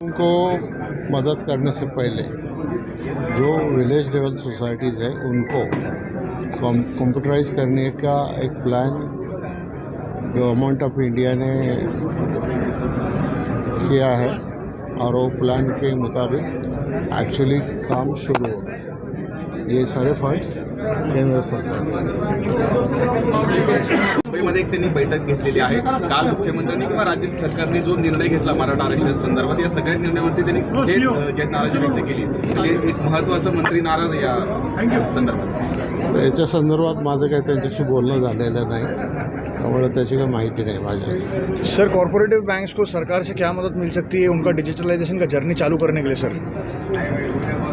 उनको मदद करने से पहले जो विलेज लेवल सोसाइटीज़ है, उनको कंप्यूटराइज करने का एक प्लान गवर्नमेंट ऑफ़ इंडिया ने किया है और वो प्लान के मुताबिक एक्चुअली काम शुरू हो ये सारे फंड्स केंद्र सरकार मुंबईमध्ये एक त्यांनी बैठक घेतलेली आहे. काल मुख्यमंत्र्यांनी किंवा राज्य सरकारने जो निर्णय घेतला मराठा आरक्षण संदर्भात या सगळ्या निर्णयावरती त्यांनी नाराजी व्यक्त केली. म्हणजे एक महत्वाचं मंत्री नाराज या संदर्भात. याच्या संदर्भात माझं काही त्यांच्याशी बोलणं झालेलं नाही. त्यामुळे त्याची काही माहिती नाही माझ्या सर कॉरपोरेटिव बैंक्स को सरकार से क्या मदद मिल सकती है? उनका डिजिटलाइजेशन का जर्नी चालू करने के लिए सर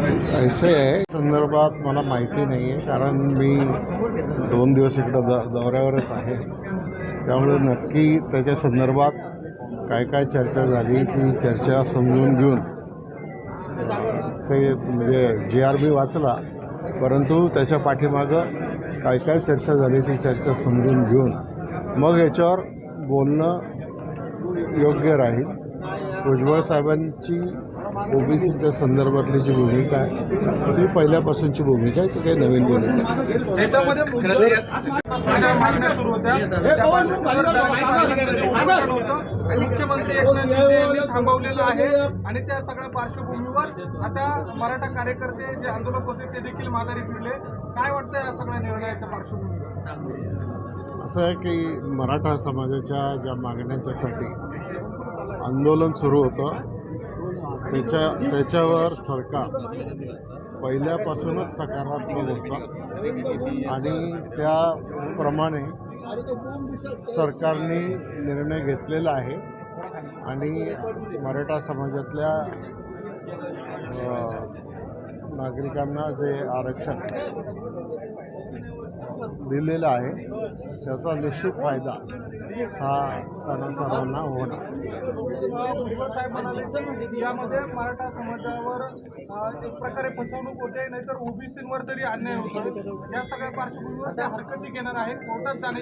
ऐसे आहे संदर्भात मला माहिती नाही आहे कारण मी दोन दिवस इकडं द दौऱ्यावरच आहे. त्यामुळे नक्की त्याच्या संदर्भात काय काय चर्चा झाली ती चर्चा समजून घेऊन. ते म्हणजे जी आर बी वाचला परंतु त्याच्या पाठीमागं काय काय चर्चा झाली ती चर्चा समजून घेऊन. मग याच्यावर बोलणं योग्य राहील. भुजबळ साहेबांची ओबीसीच्या संदर्भातली जी भूमिका आहे ती पहिल्यापासूनची भूमिका आहे ती काही नवीन भूमिका मुख्यमंत्री एकनाथ शिंदे यांनी थांबवलेलं आहे. आणि त्या सगळ्या पार्श्वभूमीवर आता मराठा कार्यकर्ते जे आंदोलक होते ते देखील माघारी फिरले. काय वाटतं या सगळ्या निर्णयाच्या पार्श्वभूमीवर? असं आहे की मराठा समाजाच्या ज्या मागण्यांच्यासाठी आंदोलन सुरू होतं त्याच्या त्याच्यावर सरकार पहिल्यापासूनच सकारात्मक होतं. आणि त्याप्रमाणे सरकारने निर्णय घेतलेला आहे. आणि मराठा समाजातल्या नागरिकांना जे आरक्षण दिलेलं आहे त्याचा निश्चित फायदा हा त्यांना सर्वांना होणार यामध्ये मराठा समाजावर एक प्रकारे फसवणूक होते नाहीतर ओबीसीवर तरी अन्याय होतो. या सगळ्या पार्श्वभूमीवर त्या हरकती घेणार आहेत. कोर्टात जाण्याची